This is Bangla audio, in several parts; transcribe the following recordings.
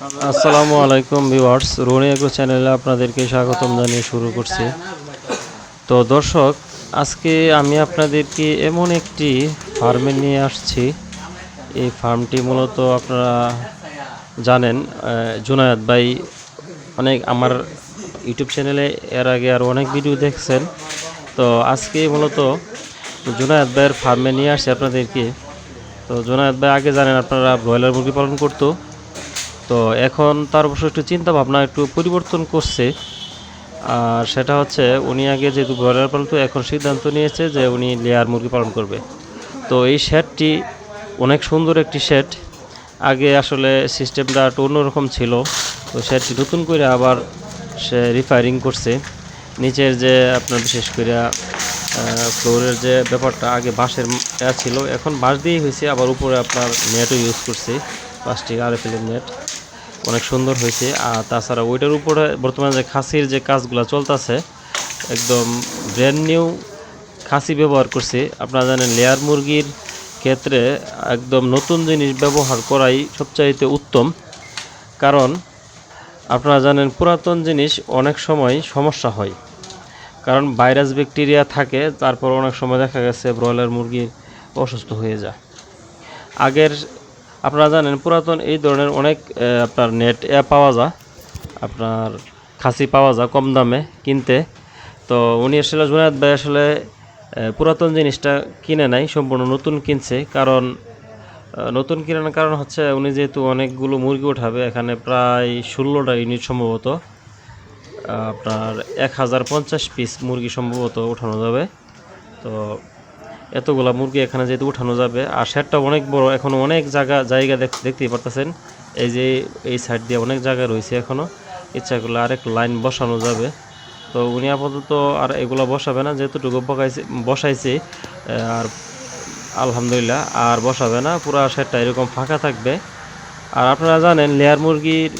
আসসালামু আলাইকুম ভিউয়ার্স, রোনি এগ্রো চ্যানেলে আপনাদেরকে স্বাগতম জানিয়ে শুরু করছি। তো দর্শক, আজকে আমি আপনাদেরকে এমন একটি ফার্মে নিয়ে আসছি। এই ফার্মটি মূলত আপনারা জানেন জুনায়েদ ভাই অনেক আমার ইউটিউব চ্যানেলে এর আগে আর অনেক ভিডিও দেখছেন। তো আজকে মূলত জুনায়েদ ভাইয়ের ফার্মে নিয়ে আসছি আপনাদেরকে। তো জুনায়েদ ভাই আগে জানেন আপনারা ব্রয়লার মুরগি পালন করতো। তো এখন তার অবশ্য একটু চিন্তা ভাবনা একটু পরিবর্তন করছে। আর সেটা হচ্ছে, উনি আগে যেহেতু ব্রয়লার পালতো এখন সিদ্ধান্ত নিয়েছে যে উনি লেয়ার মুরগি পালন করবে। তো এই শেডটি অনেক সুন্দর একটি শেড আগে আসলে সিস্টেমটা একটু অন্যরকম ছিল। তো শেডটি নতুন করে আবার সে রিফায়ারিং করছে। নিচের যে আপনার বিশেষ করে ফ্লোরের যে ব্যাপারটা, আগে বাঁশের ছিল। এখন বাঁশ দিয়েই হয়েছে, আবার উপরে আপনার নেটও ইউজ করছে। প্লাস্টিক আর এফেলের নেট অনেক সুন্দর হয়েছে। আর তাছাড়া ওইটার উপরে বর্তমানে যে খাসির যে কাজগুলো চলতেছে, একদম ব্র্যান্ড নিউ খাসি ব্যবহার করছে। আপনারা জানেন, লেয়ার মুরগির ক্ষেত্রে একদম নতুন জিনিস ব্যবহার করাই সবচাইতে উত্তম। কারণ আপনারা জানেন, পুরাতন জিনিস অনেক সময় সমস্যা হয়। কারণ ভাইরাস ব্যাকটেরিয়া থাকে, তারপর অনেক সময় দেখা গেছে, ব্রয়লার মুরগি অসুস্থ হয়ে যায়। আগের আপনারা জানেন পুরাতন এই ধরনের অনেক আপনার নেট অ্যাপ পাওয়া যায়। আপনার খাসি পাওয়া যায় কম দামে কিনতে। তো উনি আসলে জুনায়দ ভাই আসলে পুরাতন জিনিসটা কিনে নাই, সম্পূর্ণ নতুন কিনছে। কারণ নতুন কেনার কারণ হচ্ছে উনি যেহেতু অনেকগুলো মুরগি উঠাবে, এখানে প্রায় ষোলোটা ইউনিট সম্ভবত আপনার এক হাজার পঞ্চাশ পিস মুরগি সম্ভবত উঠানো যাবে। তো এতগুলা মুরগি এখানে যেহেতু উঠানো যাবে, আর শেডটা অনেক বড়, এখন অনেক জায়গা জায়গা দেখ- দেখতেই পারতেছেন। এই যে এই সাইড দিয়ে অনেক জায়গা রয়েছে এখনও ইচ্ছা করলে আরেক লাইন বসানো যাবে। তো উনি আপাতত আর এগুলো বসাবে না যেহেতুটুকু বসাইছে বসাইছে আর আলহামদুলিল্লাহ আর বসাবে না। পুরো শেডটা এরকম ফাঁকা থাকবে। আর আপনারা জানেন, লেয়ার মুরগির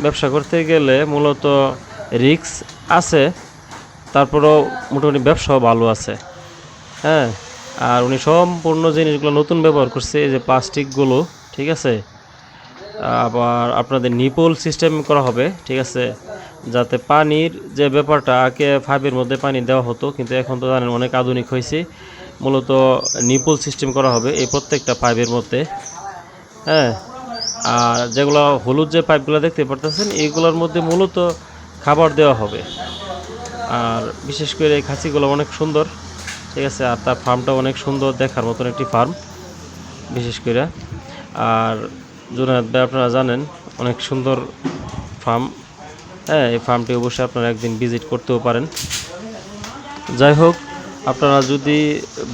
ব্যবসা করতে গেলে মূলত রিক্স আছে, তারপরেও মোটামুটি ব্যবসাও ভালো আছে। হ্যাঁ আর উনি সম্পূর্ণ জিনিসগুলো নতুন ব্যবহার করছে, এই যে প্লাস্টিকগুলো, ঠিক আছে? আবার আপনাদের নিপল সিস্টেম করা হবে, ঠিক আছে? যাতে পানির যে ব্যাপারটা, আগে ফাইভের মধ্যে পানি দেওয়া হতো, কিন্তু এখন তো জানেন অনেক আধুনিক হয়েছে। মূলত নিপল সিস্টেম করা হবে এই প্রত্যেকটা পাইপের মধ্যে হ্যাঁ? আর যেগুলো হলুদ যে পাইপগুলো দেখতে পারতেছেন এইগুলোর মধ্যে মূলত খাবার দেওয়া হবে। আর বিশেষ করে এই খাসিগুলো অনেক সুন্দর। ঠিক আছে, আর তার ফার্মটা অনেক সুন্দর দেখার মতন একটি ফার্ম বিশেষ করে। আর জুনায়দ ভাই, আপনারা জানেন, অনেক সুন্দর ফার্ম হ্যাঁ এই ফার্মটি অবশ্যই আপনারা একদিন ভিজিট করতেও পারেন। যাই হোক, আপনারা যদি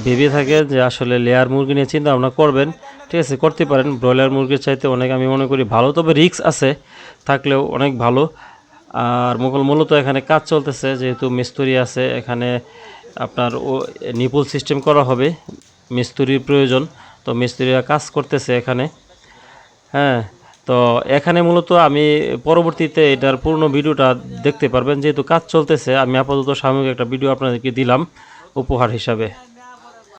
ভেবে থাকেন যে আসলে লেয়ার মুরগি নিয়ে চিন্তা ভাবনা করবেন, ঠিক আছে, করতে পারেন। ব্রয়লার মুরগির চাইতে অনেক আমি মনে করি ভালো, তবে রিক্স আছে, থাকলেও অনেক ভালো। আর মূলত এখানে কাজ চলতেছে, যেহেতু মিস্ত্রি আছে, এখানে আপনার ও নিপুল সিস্টেম করা হবে, মিস্ত্রির প্রয়োজন। তো মিস্ত্রিরা কাজ করতেছে এখানে। হ্যাঁ তো এখানে মূলত আমি পরবর্তীতে এটার পূর্ণ ভিডিওটা দেখতে পারবেন। যেহেতু কাজ চলতেছে, আমি আপাতত সাময়িক একটা ভিডিও আপনাদেরকে দিলাম উপহার হিসাবে।